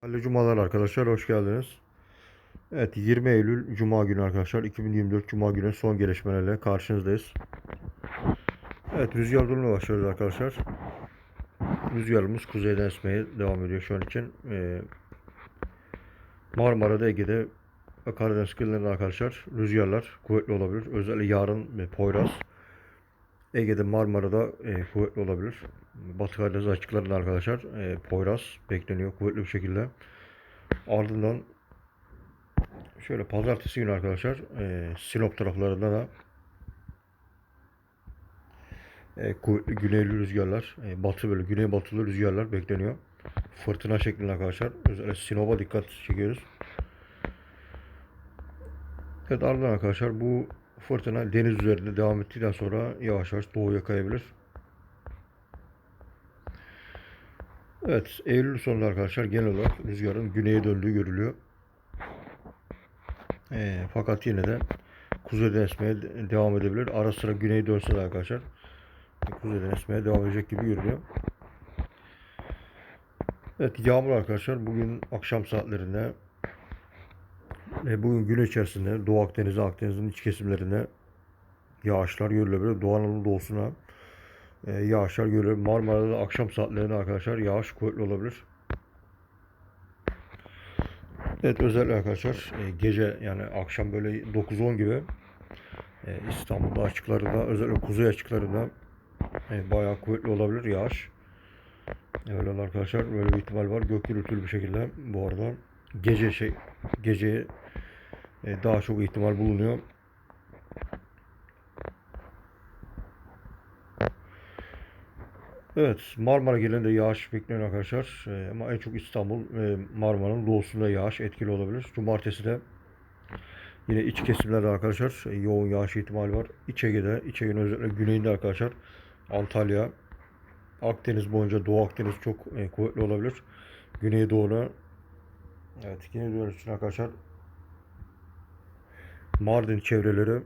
Hayırlı cumalar arkadaşlar, hoş geldiniz. Evet, 20 Eylül Cuma günü arkadaşlar, 2024 Cuma günü son gelişmelerle karşınızdayız. Evet, rüzgar durumuna başlıyoruz arkadaşlar. Rüzgarımız kuzeyden esmeye devam ediyor şu an için. Ee, Marmara'da, Ege'de ve Karadeniz kıyılarında arkadaşlar rüzgarlar kuvvetli olabilir. Özellikle yarın Poyraz. Ege'de Marmara'da e, kuvvetli olabilir. Batı Karadeniz açıklarında arkadaşlar e, Poyraz bekleniyor kuvvetli bir şekilde. Ardından şöyle pazartesi günü arkadaşlar e, Sinop taraflarında da e, kuvvetli güneyli rüzgarlar, e, batı böyle güneybatılı rüzgarlar bekleniyor. Fırtına şeklinde arkadaşlar. Özellikle Sinop'a dikkat çekiyoruz. Evet ardından arkadaşlar bu fırtına deniz üzerinde devam ettikten sonra yavaş yavaş doğuya kayabilir. Evet Eylül sonunda arkadaşlar genel olarak rüzgarın güneye döndüğü görülüyor. Ee, fakat yine de kuzeyden esmeye de- devam edebilir. Ara sıra güneye dönse de arkadaşlar kuzeyden esmeye devam edecek gibi görünüyor. Evet yağmur arkadaşlar bugün akşam saatlerinde ve bugün gün içerisinde Doğu Akdeniz'e Akdeniz'in iç kesimlerinde yağışlar görülebilir. Doğu Anadolu doğusuna e, yağışlar görülebilir. Marmara'da da akşam saatlerinde arkadaşlar yağış kuvvetli olabilir. Evet özellikle arkadaşlar e, gece yani akşam böyle 9-10 gibi e, İstanbul'da açıklarında özellikle kuzey açıklarında e, bayağı kuvvetli olabilir yağış. Öyle arkadaşlar böyle bir ihtimal var. Gök gürültülü bir şekilde bu arada gece şey gece e, daha çok ihtimal bulunuyor. Evet, Marmara genelinde yağış bekleniyor arkadaşlar. Ee, ama en çok İstanbul ve Marmara'nın doğusunda yağış etkili olabilir. Cumartesi de yine iç kesimlerde arkadaşlar e, yoğun yağış ihtimali var. İç Ege'de, İç Ege'nin özellikle güneyinde arkadaşlar Antalya, Akdeniz boyunca Doğu Akdeniz çok e, kuvvetli olabilir. Güneydoğu'na evet Güneydoğu için arkadaşlar Mardin çevreleri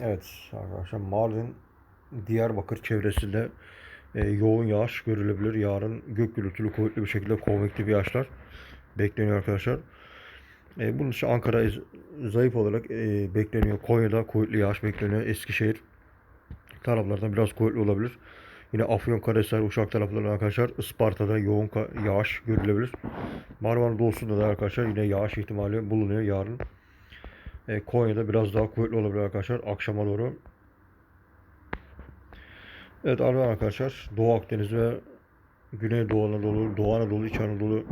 Evet arkadaşlar Mardin Diyarbakır çevresinde e, yoğun yağış görülebilir. Yarın gök gürültülü kuvvetli bir şekilde konvektif yağışlar bekleniyor arkadaşlar. E, bunun için Ankara zayıf olarak e, bekleniyor. Konya'da kuvvetli yağış bekleniyor. Eskişehir taraflardan biraz kuvvetli olabilir. Yine Afyonkarahisar, Uşak taraflarında arkadaşlar Isparta'da yoğun yağış görülebilir. Marmara doğusunda da arkadaşlar yine yağış ihtimali bulunuyor yarın. E, Konya'da biraz daha kuvvetli olabilir arkadaşlar akşama doğru. Evet arkadaşlar Doğu Akdeniz ve Güneydoğu Anadolu, Doğu Anadolu, İç Anadolu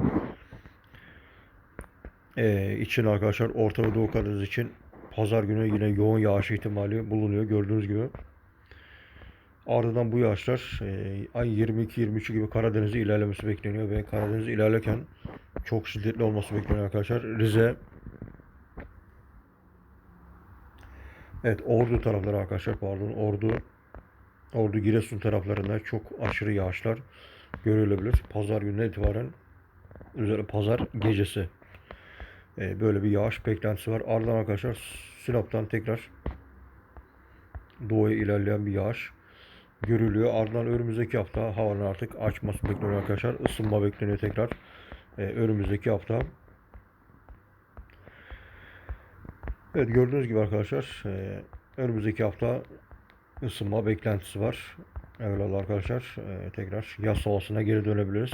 e, için arkadaşlar Orta ve Doğu Karadeniz için pazar günü yine yoğun yağış ihtimali bulunuyor gördüğünüz gibi. Ardından bu yağışlar e, ay 22-23 gibi Karadeniz'e ilerlemesi bekleniyor ve Karadeniz ilerlerken çok şiddetli olması bekleniyor arkadaşlar. Rize, Evet Ordu tarafları arkadaşlar pardon Ordu Ordu Giresun taraflarında çok aşırı yağışlar görülebilir. Pazar gününe itibaren özellikle pazar gecesi e, böyle bir yağış beklentisi var. Ardından arkadaşlar Sinop'tan tekrar doğuya ilerleyen bir yağış görülüyor. Ardından önümüzdeki hafta havanın artık açması bekleniyor arkadaşlar. Isınma bekleniyor tekrar. E, önümüzdeki hafta Evet gördüğünüz gibi arkadaşlar e, önümüzdeki hafta ısınma beklentisi var. Evet arkadaşlar e, tekrar yaz havasına geri dönebiliriz.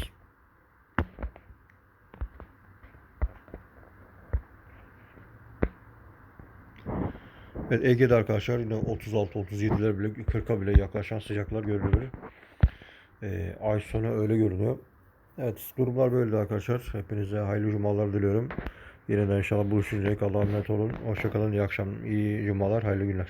Evet Ege'de arkadaşlar yine 36-37'ler bile 40'a bile yaklaşan sıcaklar görülür. E, ay sonu öyle görünüyor. Evet durumlar böyle arkadaşlar. Hepinize hayırlı cumalar diliyorum. Yeniden inşallah buluşuncaya Allah'a emanet olun. Hoşçakalın. İyi akşam, iyi cumalar, hayırlı günler.